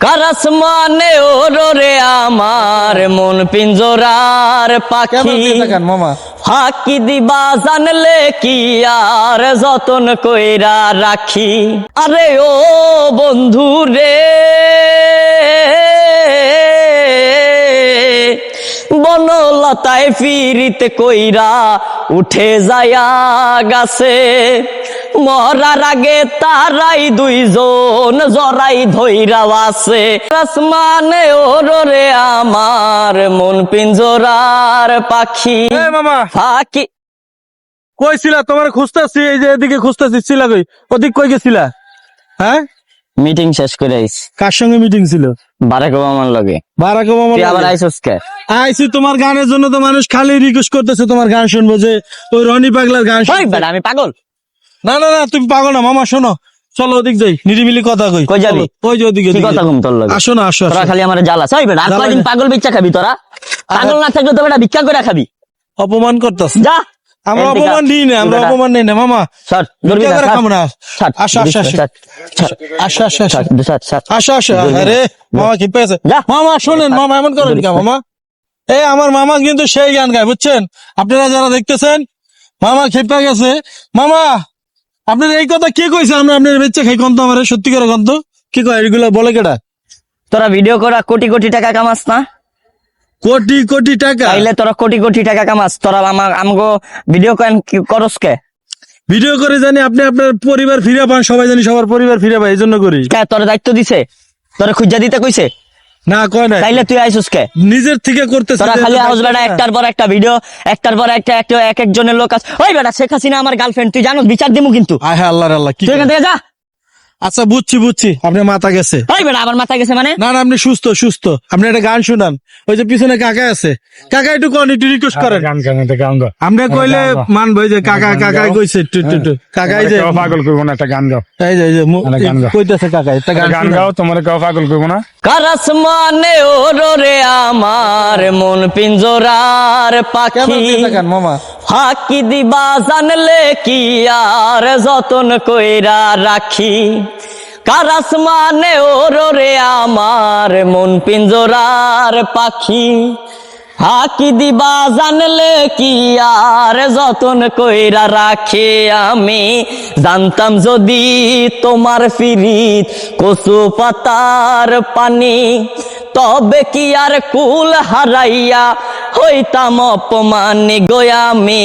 Karras মানে ওরে আমার মন পিঞ্জরার পাখি? মামা? ফাঁকি দিবা জানলে কি আর যতন কইরা রাখি? আরে ও বন্ধু রে বনলতায় ফিরিতে কইরা উঠে যায়া গাছে মরার আগে তারাই দুইজন জরাই ধইরা আছে। আসমানে ওরে আমার মন পিঞ্জরার পাখি। মামা। ফাঁকি কই ছিলা তোমার খুঁজতেছি এই যে এদিকে খুঁজতেছি ছিলা কই? ওদিক কই গেছিলা? হ্যাঁ? মিটিং শেষ করে আইছি। কার সঙ্গে মিটিং ছিল? বারাক ওবামার লগে। বারাক ওবামা তুই আবার আইসস কে? আইছি তোমার গানের জন্য তো মানুষ খালি রিকোয়েস্ট করতেছে তোমার গান শুনব যে ওই রনি পাগলার গান শুনব। আমি পাগল। না না না তুমি পাগল না মামা শোনো। চলো ওদিক যাই নিরিবিলি কথা কই। কই যাবি? ওই যে ওদিকে কি কথা কম তোর লগে? আসো না আসো তোরা খালি আমার জ্বালাস ওই বেটা আর কয়দিন পাগল বিচ্চা খাবি তোরা? পাগল না থাকলে তো বেটা ভিক্ষা করে খাবি। অপমান করতেছ যা। আমরা অপমান। নিই না আমরা অপমান নিই না মামা। সর ধরবি না, সর, আসো, আসো, আসো। আসো আসো আসো। আরে মামা কি পেয়েছে। মামা শোনেন মামা এমন করেন কে মামা? এই আমার মামা কিন্তু সেই গান গায় বুঝছেন? আপনারা যারা দেখতেছেন মামা খেপা গেছে। মামা আপনার এই কথা কে কইছে? আমরা আপনার বেচ্চা খাই কন্ত আমার সত্যি করে কন্ত। কি কয়? এগুলো বলে কেডা? তোরা ভিডিও করা কোটি কোটি টাকা কামাস না? কোটি কোটি টাকা? তাইলে তোরা কোটি কোটি টাকা কামাস। তোরা আমার আমগো ভিডিও করেন কি করস কে? ভিডিও করে জানি আপনি আপনার পরিবার ফিরে পান সবাই জানি সবার পরিবার ফিরে পায় এই জন্য করি। কে তোর দায়িত্ব দিছে? তোরা খুঁজা দিতে কইছে? না কয় না তাইলে তুই আইসুস কে? নিজের থেকে করতেছিস তোরা খালি আওয়াজ বেটা একটার পর একটা ভিডিও একটার পর একটা একটা এক একজনের লোক আছে ওই বেটা শেখ হাসিনা আমার গার্লফ্রেন্ড তুই জানোস বিচার দিমু কিন্তু। আয় হ্যাঁ আল্লাহ আল্লাহ কি তুই এখান থেকে যা। আচ্ছা বুঝছি বুঝছি। আপনি মাথা গেছে। ওই বেটা আমার মাথা গেছে মানে? না না আপনি সুস্থ সুস্থ। আপনি একটা গান শুনান। ওই যে পিছনে কাকা আছে। কাকা একটু কোন একটু রিকোয়েস্ট করেন। গান গান এটা গান গাও। আমরা কইলে গান। মানবো এই যে কাকা গান কাকাই। কইছে একটু একটু একটু। কাকাই যে পাগল করব না একটা গান গাও। এই যে এই যে গান গাও। কইতেছে কাকা একটা গান গান গাও তোমার কেউ পাগল করব না। কারাস মানে ওরে আমার মন পিঞ্জরার পাখি। মামা? ফাঁকি দিবা জানলে কি আর যতন কইরা রাখি? কারাস মানে ওরে আমার মন পিঞ্জরার পাখি। হাকি দিবা জানলে কি আর যতন কইরা রাখে আমি? জানতাম যদি তোমার ফিরিত কচু পাতার পানি, তবে কি আর কুল হারাইয়া হইতাম অপমানি গোয়ামি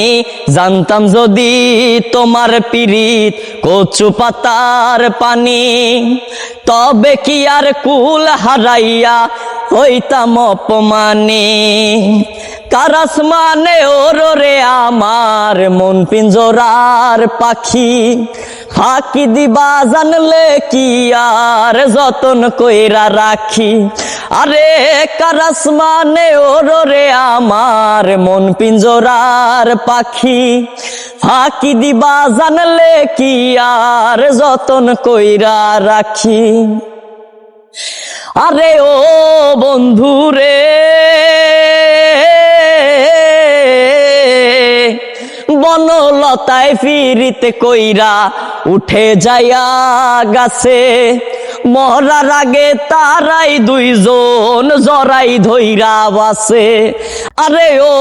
জানতাম যদি তোমার পিরিত কচু পাতার পানি, তবে কি আর কুল হারাইয়া হইতাম অপমানি। কারাস মানে ওরে আমার মন পিঞ্জরার পাখি। হাকি দিবা জানলে কি আর যতন কইরা রাখি। আরে কারাস মানে ওরে আমার মন পিঞ্জরার পাখি? ফাঁকি দিবা জানলে কি আর যতন কইরা রাখি? আরে ও বন্ধু রে, বনলতায় ফিরিতে কইরা উঠে যাইয়া গাছে। মরার আগে তারাই দুইজন জরাই ধৈরা বাসে। আরে ও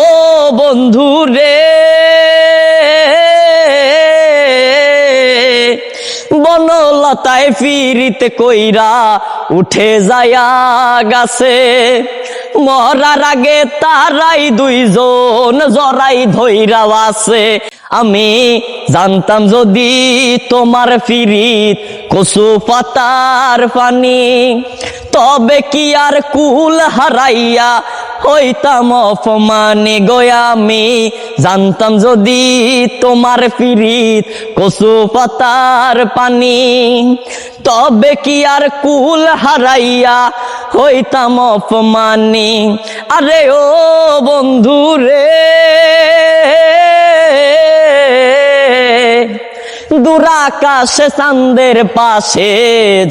বন্ধু রে, বনলতায় ফিরিতে কইরা উঠে যায়া গাছে। মরার আগে তারাই দুইজন জরাই ধৈরা আছে। আমি জানতাম যদি তোমার ফিরিত কচু পাতার পানি, তবে কি আর কুল হারাইয়া হইতাম অপমানে গয়ামি জানতাম যদি তোমার ফিরিত কচু পাতার পানি, তবে কি আর কুল হারাইয়া হইতাম অপমানি। আরে ও বন্ধু রে দুরাকাশে চান্দের পাশে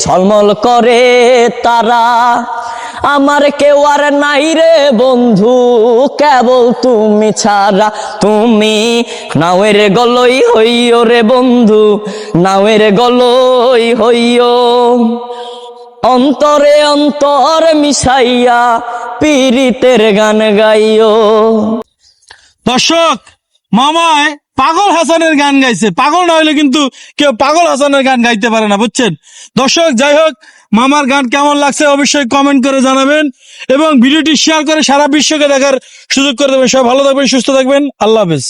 ঝলমল করে তারা। আমার কেউ আর নাই রে বন্ধু, কেবল তুমি ছাড়া। তুমি নাওয়ের গলই হইও রে বন্ধু, নাওয়ের গলই হইও। অন্তরে অন্তর মিশাইয়া পীড়িতের গান গাইও। দর্শক, মামায় পাগল হাসানের গান গাইছে। পাগল না হইলে কিন্তু কেউ পাগল হাসানের গান গাইতে পারে না, বুঝছেন? দর্শক, যাই হোক মামার গান কেমন লাগছে অবশ্যই কমেন্ট করে জানাবেন এবং ভিডিওটি শেয়ার করে সারা বিশ্বকে দেখার সুযোগ করে দেবেন। সবাই ভালো থাকবেন, সুস্থ থাকবেন। আল্লাহ হাফেজ।